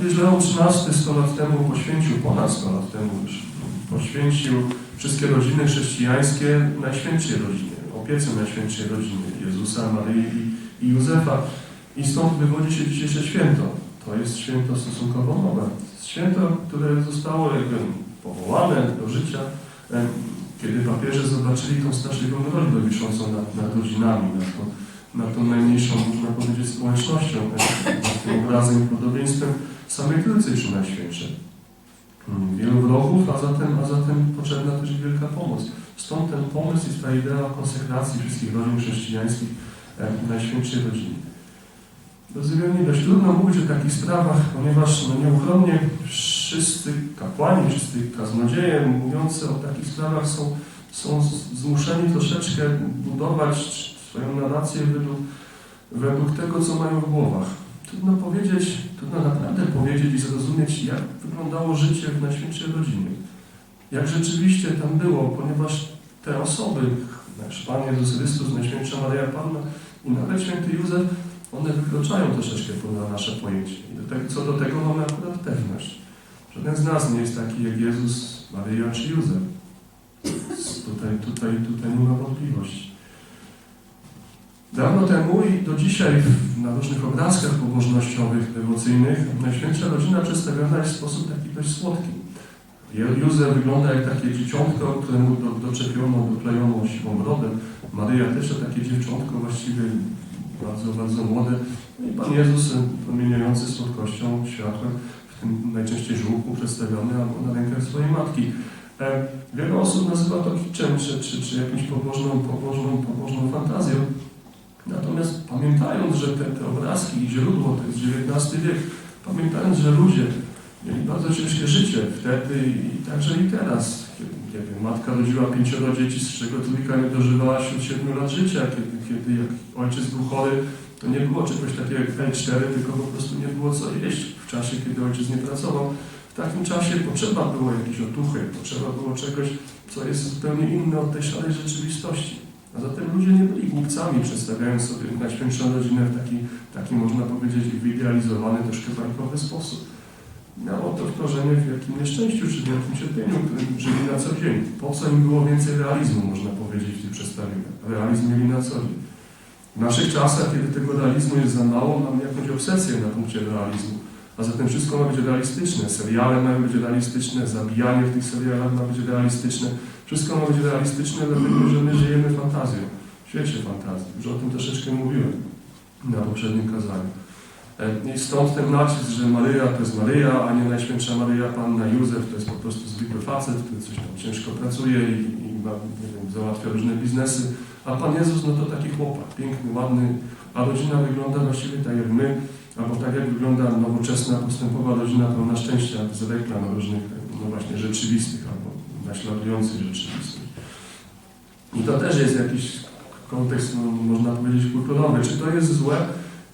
papież Leon XIII 100 lat temu poświęcił, ponad 100 lat temu już, poświęcił wszystkie rodziny chrześcijańskie Najświętszej rodzinie, opiece Najświętszej rodziny Jezusa, Maryi i, Józefa. I stąd wywodzi się dzisiejsze święto. To jest święto stosunkowo nowe. Święto, które zostało jakby powołane do życia, kiedy papieże zobaczyli tą straszliwą groźbę wiszącą nad, nad rodzinami, nad tą, nad tą najmniejszą, można powiedzieć, społecznością, em, nad tym obrazem i podobieństwem samej Trójcy czy Najświętszej. Mm, Wielu wrogów, a zatem, a zatem potrzebna też wielka pomoc. Stąd ten pomysł i ta idea konsekracji wszystkich rodzin chrześcijańskich Najświętszej rodziny. Rozumienie dość trudno mówić o takich sprawach, ponieważ no, nieuchronnie wszyscy kapłani, wszyscy kaznodzieje mówiący o takich sprawach są, są zmuszeni troszeczkę budować swoją narrację według, według tego, co mają w głowach. Trudno powiedzieć, trudno naprawdę powiedzieć i zrozumieć, jak wyglądało życie w Najświętszej rodzinie. Jak rzeczywiście tam było, ponieważ te osoby, nasz Pan Jezus Chrystus, Najświętsza Maria Panna i nawet Święty Józef, one wykraczają troszeczkę poza nasze pojęcie. I do tego, co do tego mamy akurat pewność. Żaden z nas nie jest taki jak Jezus, Maryja czy Józef. Tutaj, tutaj, tutaj nie ma wątpliwości. Dawno temu i do dzisiaj na różnych obrazkach pobożnościowych, dewocyjnych Najświętsza Rodzina przedstawiona jest w sposób taki dość słodki. Józef wygląda jak takie dzieciątko, któremu do, doczepiono, doklejono siwą brodę. Maryja też takie dziewczątko, właściwie bardzo, bardzo młode. No i Pan Jezus e, promieniujący słodkością, światłem, w tym najczęściej żółku przedstawiony albo na rękach swojej matki. E, Wiele osób nazywa to kiczem, czy, czy, czy jakąś pobożną, pobożną, pobożną fantazją. Natomiast pamiętając, że te, te obrazki i źródło to jest XIX wiek, pamiętając, że ludzie mieli bardzo ciężkie życie wtedy i także i teraz. Kiedy, wiem, matka rodziła pięcioro dzieci, z czego trójka nie dożywała wśród siedmiu lat życia. Kiedy, kiedy jak ojciec był chory, to nie było czegoś takiego jak L4, tylko po prostu nie było co jeść w czasie, kiedy ojciec nie pracował. W takim czasie potrzeba było jakiejś otuchy, potrzeba było czegoś, co jest zupełnie inne od tej szarej rzeczywistości. A zatem ludzie nie byli głupcami, przedstawiając sobie Najświętszą Rodzinę w taki, taki można powiedzieć, wyidealizowany, troszkę bajkowy sposób. Miało to wkorzenie w jakim nieszczęściu, czy w jakim cierpieniu, którym żyli na co dzień. Po co im było więcej realizmu, można powiedzieć, w tych przedstawieniach. Realizm mieli na co dzień. W naszych czasach, kiedy tego realizmu jest za mało, mamy jakąś obsesję na punkcie realizmu. A zatem wszystko ma być realistyczne. Seriale mają być realistyczne, zabijanie w tych serialach ma być realistyczne. Wszystko ma być realistyczne, dlatego że my żyjemy fantazją, w świecie fantazji. Już o tym troszeczkę mówiłem na poprzednim kazaniu. E, I stąd ten nacisk, że Maryja to jest Maryja, a nie Najświętsza Maryja Panna Józef, to jest po prostu zwykły facet, który coś tam ciężko pracuje i, i ma, wiem, załatwia różne biznesy. A Pan Jezus, no to taki chłopak, piękny, ładny, a rodzina wygląda właściwie tak jak my, albo tak jak wygląda nowoczesna, postępowa rodzina pełna szczęścia z reklam różnych, no właśnie, rzeczywistych albo naśladujących rzeczywistość. I to też jest jakiś kontekst, no, można powiedzieć, kulturowy. Czy to jest złe?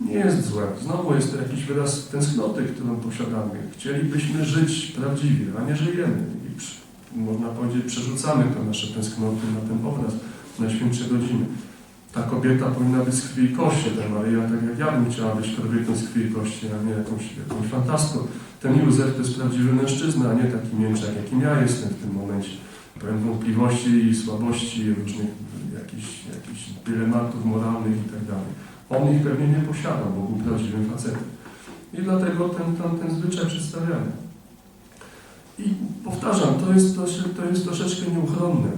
Nie jest złe. Znowu jest to jakiś wyraz tęsknoty, którą posiadamy. Chcielibyśmy żyć prawdziwie, a nie żyjemy. I przy, można powiedzieć, przerzucamy te nasze tęsknoty na ten obraz Najświętszej Rodziny. Ta kobieta powinna być z krwi i kości, ta Maryja, tak jak ja bym chciała być kobietą z krwi i kości, a nie jakąś, jakąś fantastką. Ten Józef to jest prawdziwy mężczyzna, a nie taki mięczak, jakim ja jestem w tym momencie. Pełen wątpliwości i słabości, różnych jakichś, jakichś dylematów moralnych i tak dalej. On ich pewnie nie posiadał, bo był prawdziwym facetem. I dlatego ten, ten, ten zwyczaj przedstawiamy. I powtarzam, to jest, to, to jest troszeczkę nieuchronne.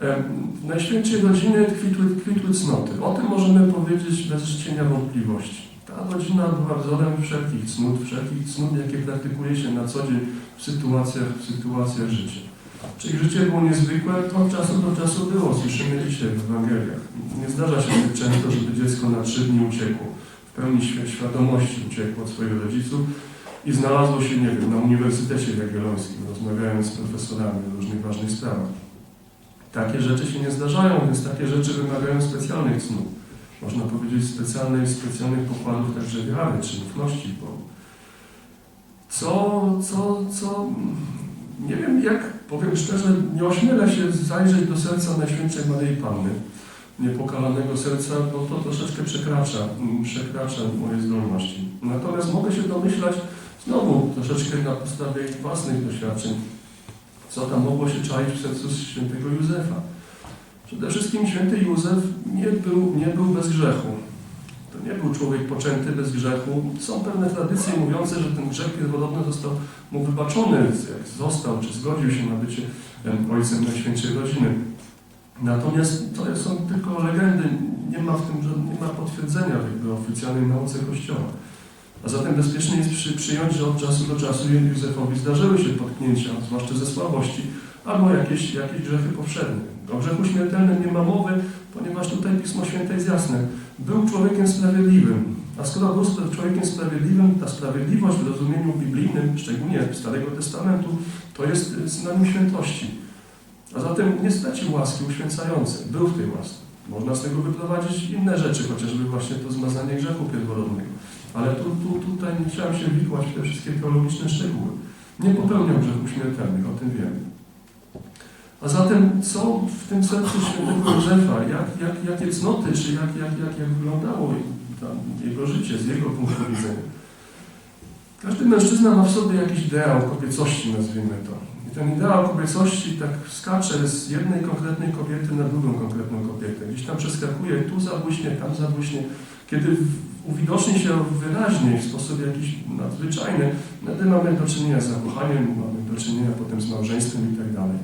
W Najświętszej rodzinie kwitły, kwitły cnoty. O tym możemy powiedzieć bez cienia wątpliwości. Ta rodzina była wzorem wszelkich cnót, wszelkich cnót, jakie praktykuje się na co dzień w sytuacjach, w sytuacjach życia. Czy ich życie było niezwykłe? To od czasu do czasu było. Słyszymy dzisiaj w Ewangeliach. Nie zdarza się tak często, żeby dziecko na trzy dni uciekło. W pełni świ- świadomości uciekło od swoich rodziców i znalazło się, nie wiem, na Uniwersytecie Jagiellońskim, rozmawiając z profesorami o różnych ważnych sprawach. Takie rzeczy się nie zdarzają, więc takie rzeczy wymagają specjalnych cnót. Można powiedzieć specjalnych, specjalnych pokładów także wiary czy ufności Bogu. Co, co, co, nie wiem jak, powiem szczerze, nie ośmielę się zajrzeć do serca Najświętszej Maryi Panny, niepokalanego serca, bo to troszeczkę przekracza, mm, przekracza moje zdolności. Natomiast mogę się domyślać, Znowu troszeczkę na podstawie własnych doświadczeń, co tam mogło się czaić w sercu świętego Józefa. Przede wszystkim święty Józef nie był, nie był bez grzechu. To nie był człowiek poczęty bez grzechu. Są pewne tradycje mówiące, że ten grzech pierworodny został mu wybaczony, jak został, czy zgodził się na bycie em, ojcem Najświętszej Rodziny. Natomiast to są tylko legendy, nie ma w tym nie ma potwierdzenia w jakby oficjalnej nauce Kościoła. A zatem bezpiecznie jest przy, przyjąć, że od czasu do czasu Józefowi zdarzyły się potknięcia, zwłaszcza ze słabości, albo jakieś, jakieś grzechy powszednie. O grzechu śmiertelnym nie ma mowy, ponieważ tutaj Pismo Święte jest jasne. Był człowiekiem sprawiedliwym. A skoro był człowiekiem sprawiedliwym, ta sprawiedliwość w rozumieniu biblijnym, szczególnie Starego Testamentu, to jest y, synonim świętości. A zatem nie stracił łaski uświęcającej. Był w tej łasce. Można z tego wyprowadzić inne rzeczy, chociażby właśnie to zmazanie grzechu pierworodnego. Ale tu, tu, tutaj chciałem się wikłać w te wszystkie teologiczne szczegóły. Nie popełniał grzechów śmiertelnych, o tym wiemy. A zatem co w tym sercu świętego Józefa, jak, jak, jakie cnoty, czy jak, jak, jak, jak wyglądało jego życie z jego punktu widzenia? Każdy mężczyzna ma w sobie jakiś ideał kobiecości, nazwijmy to. I ten ideał kobiecości tak skacze z jednej konkretnej kobiety na drugą konkretną kobietę. Gdzieś tam przeskakuje, tu zabłyśnie, tam zabłyśnie. Kiedy uwidoczni się wyraźnie w sposób jakiś nadzwyczajny, wtedy mamy do czynienia z zakochaniem, mamy do czynienia potem z małżeństwem i tak dalej.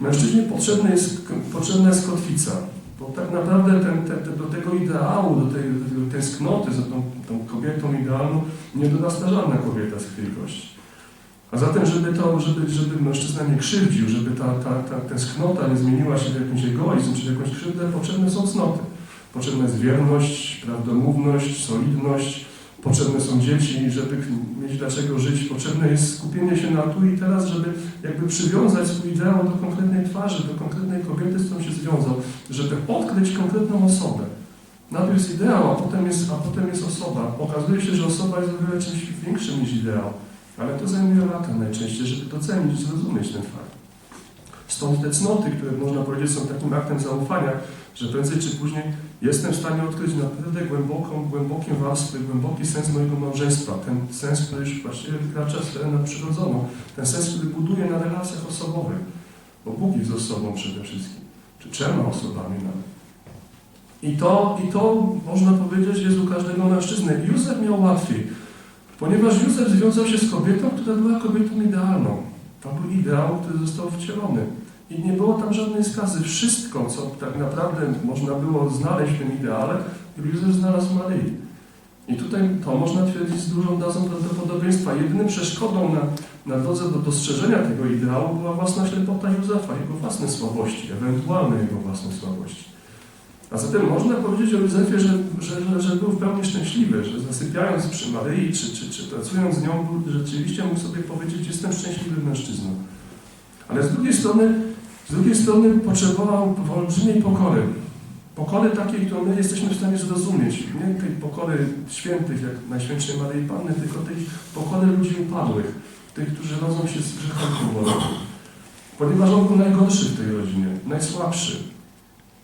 Mężczyźnie potrzebna jest, potrzebna jest kotwica, bo tak naprawdę ten, do tego ideału, do tej, do tej tęsknoty za tą, tą kobietą idealną nie dorasta żadna kobieta z krwi. A zatem, żeby, to, żeby, żeby mężczyzna nie krzywdził, żeby ta, ta, ta tęsknota nie zmieniła się w jakiś egoizm czy w jakąś krzywdę, potrzebne są cnoty. Potrzebna jest wierność, prawdomówność, solidność, potrzebne są dzieci, żeby mieć dlaczego żyć, potrzebne jest skupienie się na tu i teraz, żeby jakby przywiązać swój ideał do konkretnej twarzy, do konkretnej kobiety, z którą się związał, żeby odkryć konkretną osobę. Najpierw jest ideał, a potem jest, a potem jest osoba. Okazuje się, że osoba jest o wiele czymś większym niż ideał, ale to zajmuje lata najczęściej, żeby docenić, zrozumieć ten fakt. Stąd te cnoty, które można powiedzieć są takim aktem zaufania, że prędzej czy później jestem w stanie odkryć naprawdę głęboką, głębokie warstwy, głęboki sens mojego małżeństwa. Ten sens, który już właściwie wykracza sferę nadprzyrodzoną. Ten sens, który buduje na relacjach osobowych. Bo Bóg jest osobą przede wszystkim. Czy trzema osobami nawet. I to, I to, można powiedzieć, jest u każdego mężczyzny. Józef miał łatwiej, ponieważ Józef związał się z kobietą, która była kobietą idealną. To był ideał, który został wcielony. I nie było tam żadnej skazy. Wszystko, co tak naprawdę można było znaleźć w tym ideale, Józef znalazł Maryi. I tutaj to można twierdzić z dużą dozą prawdopodobieństwa. Jedynym przeszkodą na, na drodze do dostrzeżenia tego ideału była własna ślepota Józefa, jego własne słabości, ewentualne jego własne słabości. A zatem można powiedzieć o Józefie, że, że, że, że był w pełni szczęśliwy, że zasypiając przy Maryi, czy, czy, czy pracując z nią, rzeczywiście mógł sobie powiedzieć, jestem szczęśliwym mężczyzną. Ale z drugiej strony, z drugiej strony potrzebował olbrzymiej pokory. Pokory takiej, którą my jesteśmy w stanie zrozumieć. Nie tej pokory świętych, jak Najświętszej Maryi Panny, tylko tej pokory ludzi upadłych, tych, którzy rodzą się z grzechem. Ponieważ on był najgorszy w tej rodzinie, najsłabszy.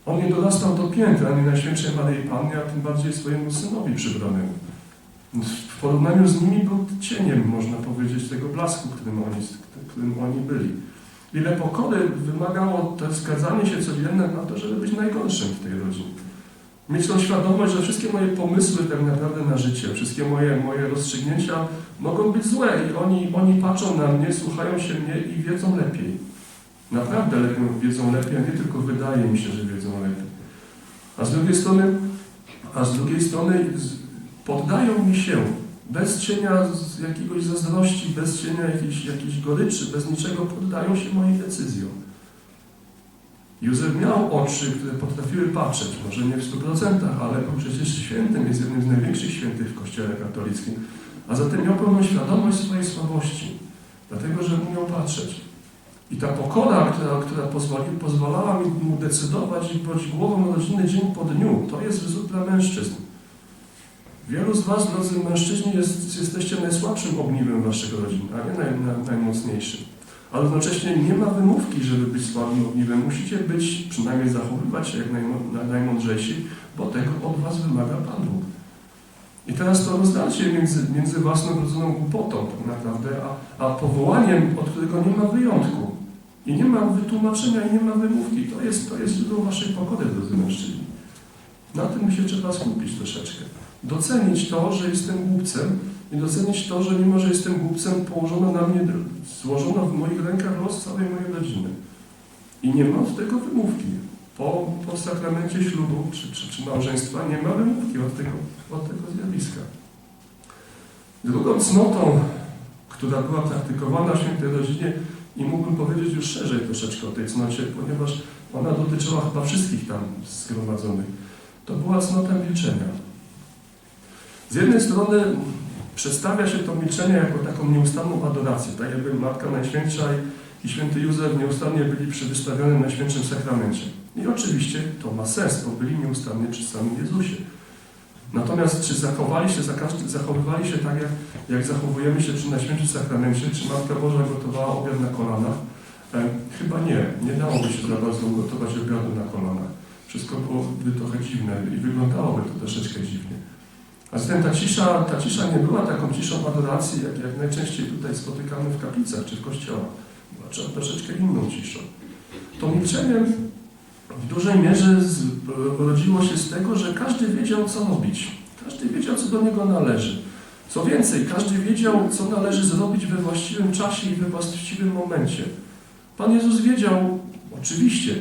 On nie dorastał do piętra ani Najświętszej Maryi Panny, a tym bardziej swojemu synowi przybranemu. W porównaniu z nimi był cieniem, można powiedzieć, tego blasku, którym oni, którym oni byli. Ile pokory wymagało to zgadzanie się codzienne na to, żeby być najgorszym w tej rodzinie. Mieć tą świadomość, że wszystkie moje pomysły tak naprawdę na życie, wszystkie moje, moje rozstrzygnięcia mogą być złe i oni, oni patrzą na mnie, słuchają się mnie i wiedzą lepiej. Naprawdę lepiej, wiedzą lepiej, a nie tylko wydaje mi się, że wiedzą lepiej. A z drugiej strony, a z drugiej strony poddają mi się bez cienia jakiegoś zazdrości, bez cienia jakiejś, jakiejś goryczy, bez niczego poddają się moim decyzjom. Józef miał oczy, które potrafiły patrzeć, może nie w stu procentach, ale był przecież świętym, jest jednym z największych świętych w Kościele katolickim. A zatem miał pełną świadomość swojej słabości, dlatego że umiał patrzeć. I ta pokora, która, która pozwoli, pozwalała mu decydować i być głową rodziny dzień po dniu, to jest wzór dla mężczyzn. Wielu z Was, drodzy mężczyźni, jest, jesteście najsłabszym ogniwem Waszych rodzin, a nie naj, na, najmocniejszym. Ale równocześnie nie ma wymówki, żeby być słabym ogniwem. Musicie być, przynajmniej zachowywać się jak najmo- na- najmądrzejsi, bo tego od Was wymaga Pan Bóg. I teraz to rozdarcie między, między własną rodzoną głupotą tak naprawdę, a, a powołaniem, od którego nie ma wyjątku. I nie ma wytłumaczenia, i nie ma wymówki. To jest, to jest źródło waszej pokody, drodzy mężczyźni. Na tym się trzeba skupić troszeczkę. Docenić to, że jestem głupcem i docenić to, że mimo, że jestem głupcem, położono na mnie, złożono w moich rękach los całej mojej rodziny. I nie ma od tego wymówki. Po, po sakramencie ślubu czy, czy, czy małżeństwa nie ma wymówki od tego, od tego zjawiska. Drugą cnotą, która była praktykowana w świętej rodzinie i mógłbym powiedzieć już szerzej troszeczkę o tej cnocie, ponieważ ona dotyczyła chyba wszystkich tam zgromadzonych, to była cnota milczenia. Z jednej strony przedstawia się to milczenie jako taką nieustanną adorację, tak jakby Matka Najświętsza i, święty Józef nieustannie byli przy wystawionym Najświętszym Sakramencie. I oczywiście to ma sens, bo byli nieustannie przy samym Jezusie. Natomiast czy zachowali się, zachowywali się tak, jak, jak zachowujemy się przy Najświętszym Sakramencie? Czy Matka Boża gotowała obiad na kolanach? E, chyba nie. Nie dałoby się za bardzo ugotować obiadu na kolanach. Wszystko byłoby trochę dziwne i wyglądałoby to troszeczkę dziwnie. A zatem ta cisza, ta cisza nie była taką ciszą adoracji, jak, jak najczęściej tutaj spotykamy w kaplicach czy w kościołach. Była tro- troszeczkę inną ciszą. To milczenie w dużej mierze rodziło się z tego, że każdy wiedział, co robić. Każdy wiedział, co do niego należy. Co więcej, każdy wiedział, co należy zrobić we właściwym czasie i we właściwym momencie. Pan Jezus wiedział, oczywiście,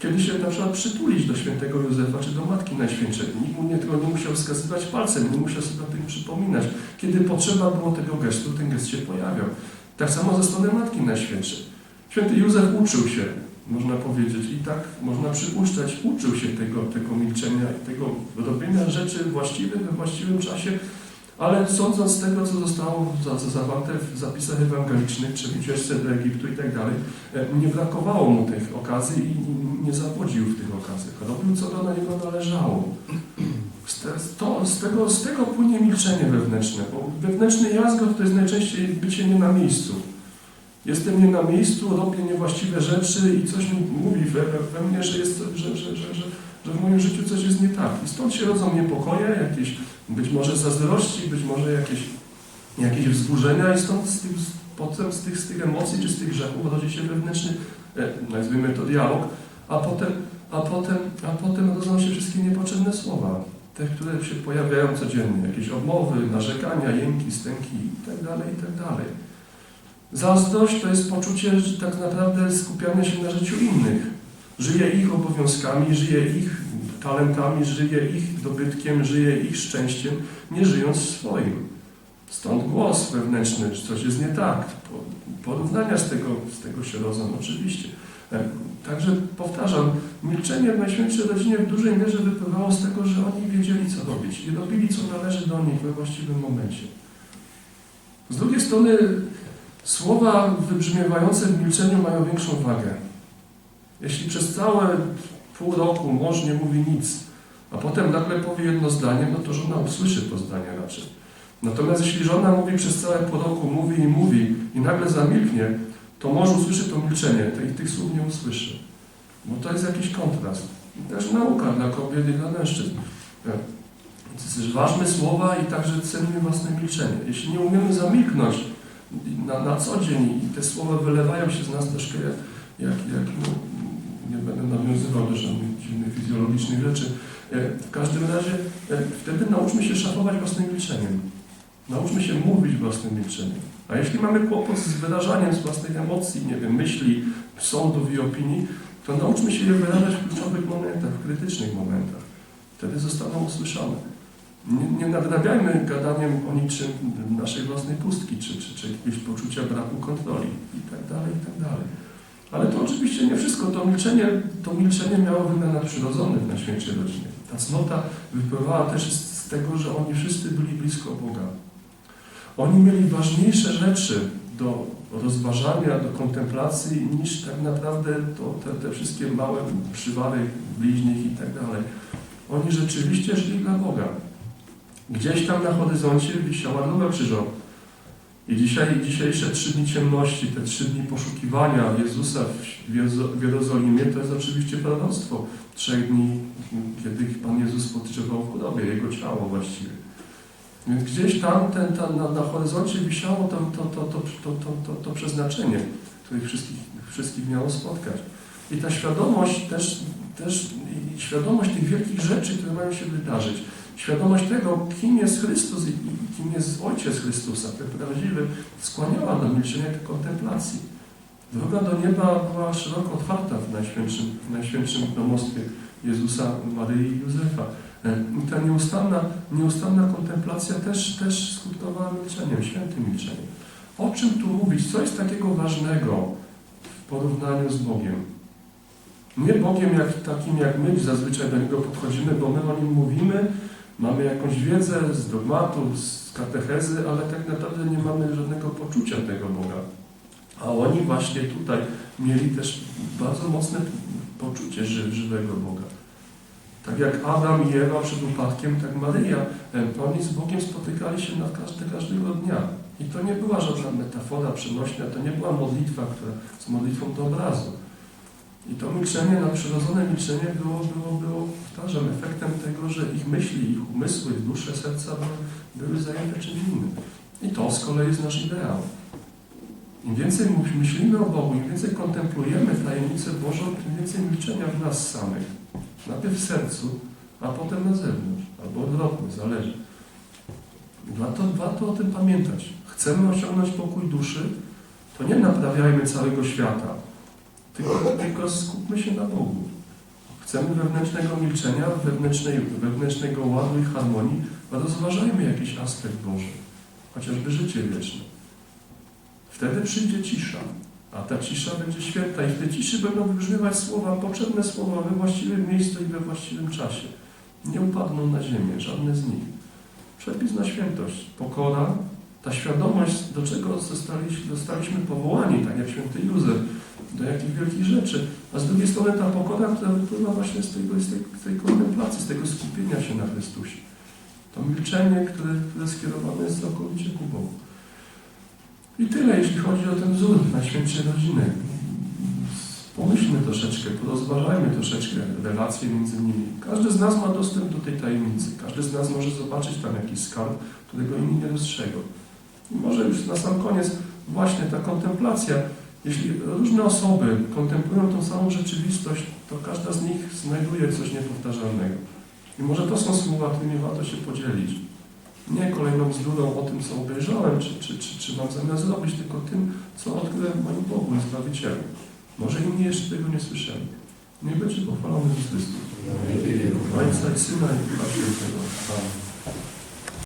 kiedy się na przykład przytulić do świętego Józefa czy do Matki Najświętszej. Nikt mu nie, tego nie musiał wskazywać palcem, nie musiał sobie o tym przypominać. Kiedy potrzeba było tego gestu, ten gest się pojawiał. Tak samo ze strony Matki Najświętszej. Święty Józef uczył się, można powiedzieć, i tak można przypuszczać, uczył się tego, tego milczenia i tego robienia rzeczy właściwych we właściwym czasie, ale sądząc z tego, co zostało za- za- zawarte w zapisach ewangelicznych, czy ucieczce do Egiptu i tak dalej, e, nie brakowało mu tych okazji i nie zawodził w tych okazjach. Robił, co do niego należało. To, z, tego, z tego płynie milczenie wewnętrzne, bo wewnętrzny jazgot to jest najczęściej bycie nie na miejscu. Jestem nie na miejscu, robię niewłaściwe rzeczy i coś mi mówi we, we mnie, że, jest, że, że, że, że, w moim życiu coś jest nie tak. I stąd się rodzą niepokoje, jakieś być może zazdrości, być może jakieś, jakieś wzburzenia i stąd z tych, potem z tych, z tych emocji czy z tych grzechów rodzi się wewnętrzny, e, nazwijmy to dialog, a potem, a potem, a potem rodzą się wszystkie niepotrzebne słowa. Te, które się pojawiają codziennie, jakieś obmowy, narzekania, jęki, stęki itd. itd. Zazdrość to jest poczucie, że tak naprawdę skupiamy się na życiu innych. Żyję ich obowiązkami, żyję ich talentami, żyję ich dobytkiem, żyję ich szczęściem, nie żyjąc swoim. Stąd głos wewnętrzny, że coś jest nie tak. Po- Porównania z tego, z tego się rodzą, oczywiście. Także powtarzam, milczenie w Najświętszej Rodzinie w dużej mierze wypływało z tego, że oni wiedzieli, co robić i robili, co należy do nich we właściwym momencie. Z drugiej strony słowa wybrzmiewające w milczeniu mają większą wagę. Jeśli przez całe pół roku mąż nie mówi nic, a potem nagle powie jedno zdanie, no to żona usłyszy to zdanie raczej. Natomiast jeśli żona mówi przez całe pół roku, mówi i mówi i nagle zamilknie, to mąż usłyszy to milczenie i tych słów nie usłyszy. Bo to jest jakiś kontrast. I też nauka dla kobiet i dla mężczyzn. E, ważne słowa i także cenimy własne milczenie. Jeśli nie umiemy zamilknąć na, na co dzień i te słowa wylewają się z nas troszkę jak, jak, jak no, nie będę nawiązywał do żadnych dziwnych fizjologicznych rzeczy. E, W każdym razie e, wtedy nauczmy się szafować własnym milczeniem. Nauczmy się mówić własnym milczeniem. A jeśli mamy kłopot z wyrażaniem z własnych emocji, nie wiem, myśli, sądów i opinii, to nauczmy się je wyrażać w kluczowych momentach, w krytycznych momentach. Wtedy zostaną usłyszane. Nie, nie nadrabiajmy gadaniem o niczym naszej własnej pustki, czy, czy, czy jakiegoś poczucia braku kontroli i tak dalej, i tak dalej. Ale to oczywiście nie wszystko. To milczenie, to milczenie miało wymiar nadprzyrodzony w Najświętszej Rodzinie. Ta cnota wypływała też z z tego, że oni wszyscy byli blisko Boga. Oni mieli ważniejsze rzeczy do rozważania, do kontemplacji, niż tak naprawdę to, te, te wszystkie małe przywary bliźnich i tak dalej. Oni rzeczywiście żyli dla Boga. Gdzieś tam na horyzoncie wisiała Droga Krzyżowa. I dzisiaj, dzisiejsze trzy dni ciemności, te trzy dni poszukiwania Jezusa w Jerozolimie, to jest oczywiście proroctwo trzech dni, kiedy Pan Jezus spoczywał w grobie, Jego ciało właściwie. Więc gdzieś tam ten, tam na, na horyzoncie wisiało to, to, to, to, to, to, to, to przeznaczenie, które ich wszystkich, wszystkich miało spotkać. I ta świadomość też, też świadomość tych wielkich rzeczy, które mają się wydarzyć, świadomość tego, kim jest Chrystus i, kim jest Ojciec Chrystusa, ten prawdziwy, skłaniała do milczenia i kontemplacji. Droga do nieba była szeroko otwarta w Najświętszym, w najświętszym domostwie Jezusa, Maryi i Józefa. E, I ta nieustanna, nieustanna kontemplacja też, też skutkowała milczeniem, świętym milczeniem. O czym tu mówić? Co jest takiego ważnego w porównaniu z Bogiem? Nie Bogiem jak, takim, jak my zazwyczaj do Niego podchodzimy, bo my o Nim mówimy, mamy jakąś wiedzę z dogmatu, z katechezy, ale tak naprawdę nie mamy żadnego poczucia tego Boga. A oni właśnie tutaj mieli też bardzo mocne poczucie ży, żywego Boga. Tak jak Adam i Ewa przed upadkiem, tak Maryja. Oni z Bogiem spotykali się na każde, każdego dnia. I to nie była żadna metafora przenośna, to nie była modlitwa, która z modlitwą do obrazu. I to milczenie, nadprzyrodzone milczenie było, było, było, powtarzam, efektem tego, że ich myśli, ich umysły, ich dusze, serca były, były zajęte czymś innym. I to z kolei jest nasz ideał. Im więcej myślimy o Bogu, im więcej kontemplujemy tajemnicę Bożą, tym więcej milczenia w nas samych. Najpierw w sercu, a potem na zewnątrz. Albo odwrotnie, zależy. Warto, warto o tym pamiętać. Chcemy osiągnąć pokój duszy, to nie naprawiajmy całego świata, tylko, tylko skupmy się na Bogu. Chcemy wewnętrznego milczenia, wewnętrznej, wewnętrznego ładu i harmonii, a rozważajmy jakiś aspekt Boży, chociażby życie wieczne. Wtedy przyjdzie cisza, a ta cisza będzie święta i w tej ciszy będą wybrzmiewać słowa, potrzebne słowa we właściwym miejscu i we właściwym czasie. Nie upadną na ziemię, żadne z nich. Przepis na świętość, pokora, ta świadomość, do czego zostaliśmy, powołani, tak jak święty Józef, do jakich wielkich rzeczy, a z drugiej strony ta pokora, która wypływa właśnie z, tego, z, tej, tej kontemplacji, z tego skupienia się na Chrystusie. To milczenie, które, które skierowane jest całkowicie ku Bogu. I tyle, jeśli chodzi o ten wzór Najświętszej Rodziny. Pomyślmy troszeczkę, porozważajmy troszeczkę relacje między nimi. Każdy z nas ma dostęp do tej tajemnicy. Każdy z nas może zobaczyć tam jakiś skarb, którego inni nie dostrzegą. I może już na sam koniec właśnie ta kontemplacja. Jeśli różne osoby kontemplują tą samą rzeczywistość, to każda z nich znajduje coś niepowtarzalnego. I może to są słowa, którymi warto się podzielić. Nie kolejną bzdurą o tym, co obejrzałem, czy, czy, czy, czy mam zamiar zrobić, tylko tym, co odkryłem w moim Bogu i Zbawicielu. Może inni jeszcze tego nie słyszeli. Niech będzie pochwalony Chrystus. Ojca i Syna i Ducha Świętego. Amen.